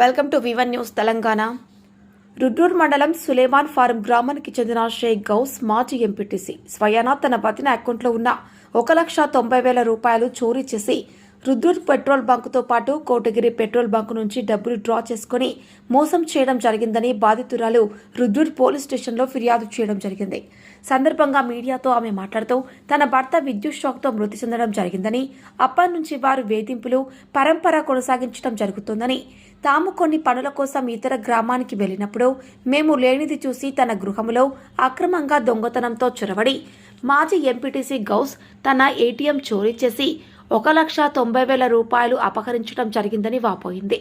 Welcome to వివన్ news Telangana. Rudrur మండలం Suleman form గ్రామానికి చెందిన షేక్ గౌస్ మాజీ ఎంపీటీసీ స్వయానా తన పతిన అకౌంట్లో ఉన్న ఒక లక్ష తొంభై వేల రూపాయలు చోరీ చేసి రుద్రూర్ పెట్రోల్ బంకుతో పాటు కోటగిరి పెట్రోల్ బంకు నుంచి డబ్బులు డ్రా చేసుకుని మోసం చేయడం జరిగిందని బాధితురాలు రుద్రూర్ పోలీస్ స్టేషన్లో ఫిర్యాదు చేయడం జరిగింది. సందర్భంగా మీడియాతో ఆమె మాట్లాడుతూ తన భర్త విద్యుత్ షాక్తో మృతి చెందడం జరిగిందని అప్పటి నుంచి వారు వేధింపులు పరంపర కొనసాగించడం జరుగుతుందని తాము కొన్ని పనుల కోసం ఇతర గ్రామానికి వెళ్ళినప్పుడు మేము లేనిది చూసి తన గృహములో అక్రమంగా దొంగతనంతో చొరబడి మాజీ ఎంపీటీసీ గౌస్ తన ఏటీఎం చోరీ చేసి ఒక లక్ష తొంభై వేల రూపాయలు అపహరించడం జరిగిందని వాపోయింది.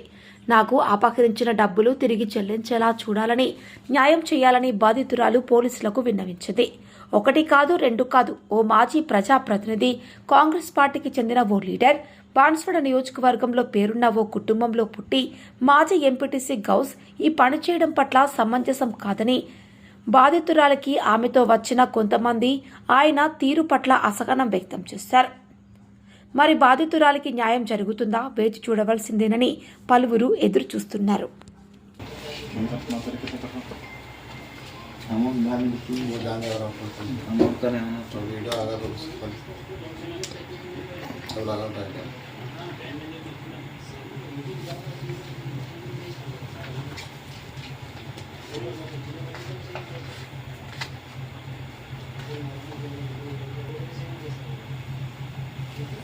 నాకు అపహరించిన డబ్బులు తిరిగి చెల్లించేలా చూడాలని న్యాయం చేయాలని బాధితురాలు పోలీసులకు విన్నవించింది. ఒకటి కాదు రెండు కాదు ఓ మాజీ ప్రజాప్రతినిధి కాంగ్రెస్ పార్టీకి చెందిన ఓ లీడర్ బాన్స్వాడ నియోజకవర్గంలో పేరున్న ఓ కుటుంబంలో పుట్టి మాజీ ఎంపీటీసీ గౌస్ ఈ పని చేయడం పట్ల సమంజసం కాదని బాధితురాలకి ఆమెతో వచ్చిన కొంతమంది ఆయన తీరు పట్ల అసహనం వ్యక్తం చేశారు. మరి బాధితురాలికి న్యాయం జరుగుతుందా? వేచి చూడవలసిందేనని పలువురు ఎదురు చూస్తున్నారు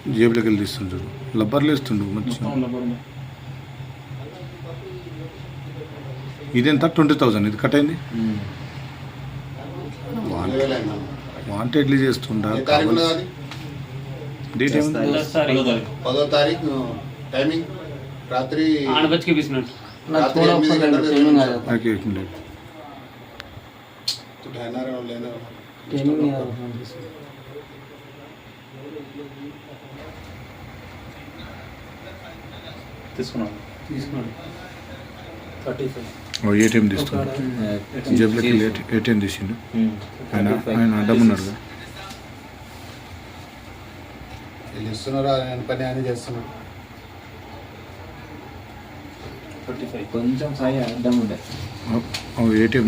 జేబులోకి వెళ్ళి తీస్తుంటాడు లబ్బర్లు వేస్తుండు మంచి ఇదెంత? Twenty thousand. ఇది కట్ అయింది? వాంటెడ్లీ చేస్తుండా? డేట్ ఏముంది? పదో తారీఖు. టైమింగ్ రాత్రి आठ తీసుకున్నాను. ఏటీఎం తీస్తున్నాడు జేబులకి ఏటీఎం తీసిండు. ఆయన ఆయన అడ్డం ఉన్నాడు కదా ఇస్తున్నారా? పని ఆయన చేస్తున్నాడు. కొంచెం సాయి అడ్డం ఉండే ఏటీఎం.